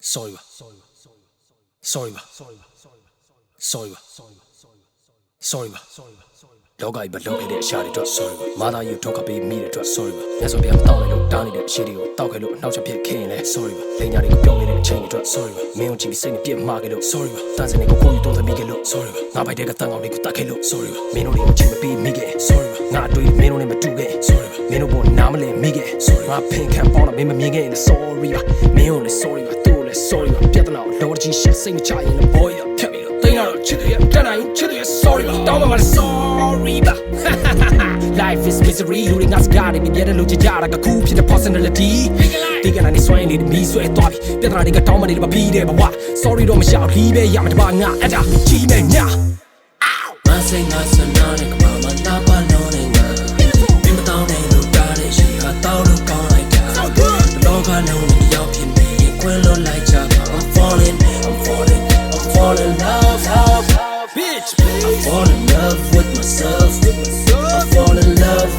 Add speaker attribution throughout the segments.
Speaker 1: sorry ပါ sorry ပါ sorry ပါ sorry ပါလောကကြီးဘလောက်ခဲ့တဲ့အရာတွေအတွက် sorry ပါမာသားကြီးကိုဒုက္ခပေးမိတဲ့အတွက် sorry ပါမြတ်စွာဘုရားတောင်းလိုက်လို့တားနေတဲ့အရှိတွေကိုတောက်ခဲ့လို့အနှောက်အယှက်ဖြစ်ခဲ့ရင်လည်း sorry ပါလိန်ညာတွေကိုပြောနေတဲ့အချိန်တွေအတွက် sorry ပါမင်းကိုကြည့်ပြီးစိတ်နဲ့ပြစ်မှားခဲ့လို့ sorry ပါတန်စင်တွေကိုကိုယ်ယူတုံးသမိခဲ့လို့ sorry ပါငါဘိုက်တဲ့ကတန်ကောင်တွေကိုတတ်ခဲ့လို့ sorry ပါမင်းတို့တွေကိုချိန်မပေးမိခဲ့ sorry ပါငါအတွေ့မင်းတို့နဲ့မတူခဲ့ sorry ပါမင်းတို့ဘောနားမလဲမိခဲ့ sorry ငါဖင်ခံပေါင်းတော့မင်းမမြင်ခဲ့ရင် sorry ပါမင်းတို့လည်း sorry ပါ ပါပြဿနာကိုလောကြီးရှက်စိတ်မချရင်လည်း boy ရဖြတ်ပြီးတော့တိတ်တော့ချစ်တယ်ရတက်နိုင်ချစ်တယ် sorry ပါတောင်းပါပါ sorry ပါ life is misery လူတွေငါစကားတွေမြင်တဲ့လူကြကြတာကခုဖြစ်တဲ့ personality ဒီကနေ့နေဆွဲနေတယ်မီးဆွဲသွားပြီပြဿနာတွေကတောင်းမနေတယ်မပြီးတဲ့ဘဝ sorry တော့မရှောက်လီးပဲရမှာတပါငါအဲ့ဒါကြီးမဲ့ညာ
Speaker 2: မစိတ်ငါစ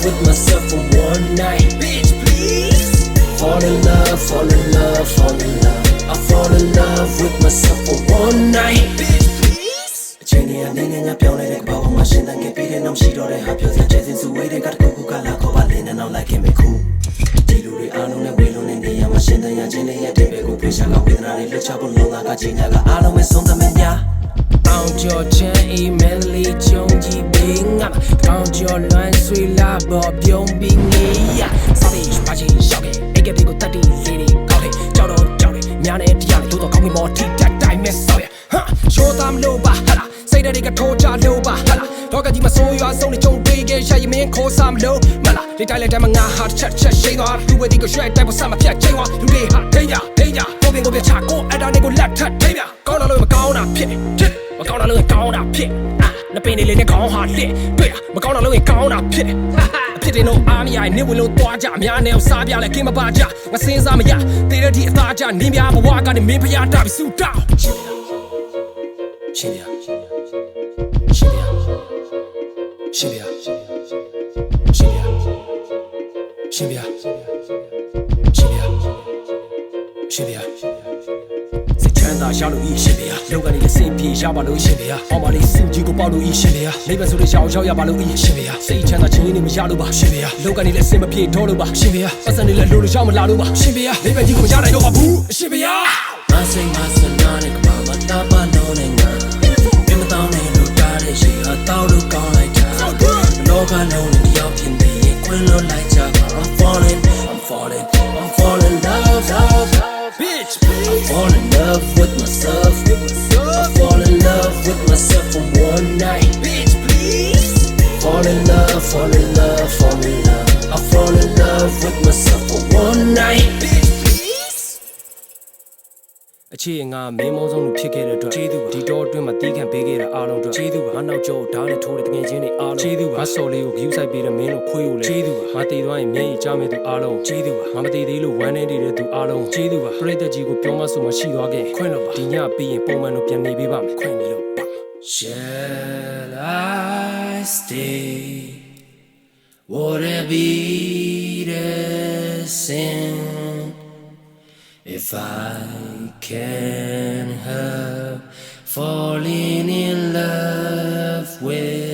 Speaker 2: love with myself for one night
Speaker 1: bitch please
Speaker 2: fall in love fall in love fall in love I fall in love with myself for one night
Speaker 1: bitch please
Speaker 2: အချိန်တွေအနေနဲ့ညပြောင်းနေတဲ့ကဘာပေါ်မှာရှင်းတန်ခဲ့ပြီးတဲ့နောက်ရှိတော့တဲ့ဟာပြောစရာကျေစင်စုဝေးတဲ့ကတကူကူကလာခေါ်ပါလင်းနဲ့နောက်လိုက်ခင်ပဲခုဒီလူတွေအားလုံးနဲ့ဝေလုံးနဲ့နေရာမှာရှင်းတန်ရခြင်းနဲ့ရဲ့တဲ့ဘက်ကိုပြေရှာကဝေဒနာတွေလွတ်ချဖို့လုံလာကချိန်ညာကအားလုံးပဲဆုံးသမဲ့များ
Speaker 1: အောင်ကျော်ချမ်း email လေးကြုံကြည့်ပေးငါကောင်းကျော်လွမ်းဆွေလာပေါ်ပြုံးပြီးငေးရစာပြီးပါချီရှောက်ခဲ့အိတ်ကလေးကိုတတ်တီလေးတွေကောက်ခဲ့ကြောက်တော့ကြောက်တယ်ညာနဲ့တရားလေးတို့တော့ကောင်းပြီမော်ထိတက်တိုင်းမဲ့ဆောက်ရဟာရှိုးသားမလို့ပါဟာလားစိတ်တွေကထိုးချလို့ပါဟာလားတော့ကကြီးမဆိုးရွာဆုံးနေကြုံတွေ့ခဲ့ရရင်မင်းခေါ်စားမလို့မလားဒီတိုင်းလိုက်တိုင်းမှာငါဟာချက်ချက်ရှိသွားလူဝဲဒီကိုရွှဲတိုင်းပေါ်ဆမ်းမဖြတ်ချိန်သွားလူတွေဟာထိညာထိညာကိုပင်ကိုပြချကိုအတားနေကိုလက်ထပ်ထိညာကောင်းတာလို့မကောင်းတာဖြစ် ဖြစ်မကောင်းတာလို့ကောင်းတာဖြစ်အာနှစ်ပင်လေးလေးနဲ့ခေါင်းဟာလက်တွေ့မကောင်းတာလို့ကောင်းတာဖြစ်ဟာဟာအဖြစ်တင်တော့အားမရနေဝင်လို့သွားကြအများနဲ့စားပြလဲကင်းမပါကြငါစင်းစားမရတေးတဲ့ဒီအသားကြနင်းပြဘဝကနေမင်းဖျားတာပြီးဆူတောင်းရှင်ပြရှင်ပြရှင်ပြရှင်ပြရှင်ပြရှင်ပြရှင်ပြစိတ်ချ မ်းသာရလို့ဤရှင်ပြလောကနေလည်းစိတ်ပြေရပါလို့ရှင်ပြအောင်ပါလေးစူကြီးကိုပေါက်လို့ဤရှင်ပြနိဗ္ဗာန်ဆိုတဲ့ရောက်ရောက်ရပါလို့ဤရှင်ပြစိတ်ချမ်းသာခြင်းနေမရလို့ပါရှင်ပြလောကနေလည်းစင်မပြေတော့လို့ပါရှင်ပြပတ်စံနေလည်းလို့လို့ရောက်မလာလို့ပါရှင်ပြနိဗ္ဗာန်ကြီးကိုမရနိုင်တော့ပါဘူးရှင်ပြ
Speaker 2: မစိတ်ငါစနာနဲ့ကမမလာပါ one night.
Speaker 1: bitch please အခြေငါမင်းမောင်းဆုံးလို့ဖြစ်ခဲ့တဲ့အတွက်ကျေးဇူးပါဒီတော့အတွင်းမှာတီးခံပေးခဲ့တဲ့အားလုံးအတွက်ကျေးဇူးပါငါနောက်ကျောဓာတ်နဲ့ထိုးတဲ့တငယ်ချင်းတွေအားလုံးကျေးဇူးပါငါစော်လေးကိုဂယူးဆိုင်ပေးတဲ့မင်းတို့ခွေးကိုလည်းကျေးဇူးပါငါတည်သွားရင်မျက်ရည်ကျမဲ့သူအားလုံးကျေးဇူးပါငါမတည်သေးလို့ဝမ်းနေနေတဲ့သူအားလုံးကျေးဇူးပါပရိသတ်ကြီးကိုပြောမဆိုမရှိသွားခဲ့ခွင့်လို့ပါဒီညပြီးရင်ပုံမှန်လို့ပြန်နေပေးပါမယ်ခွင့်ပြီးတော့ပါ
Speaker 2: Shall I stay? Would it be the sin. If I can help falling in love with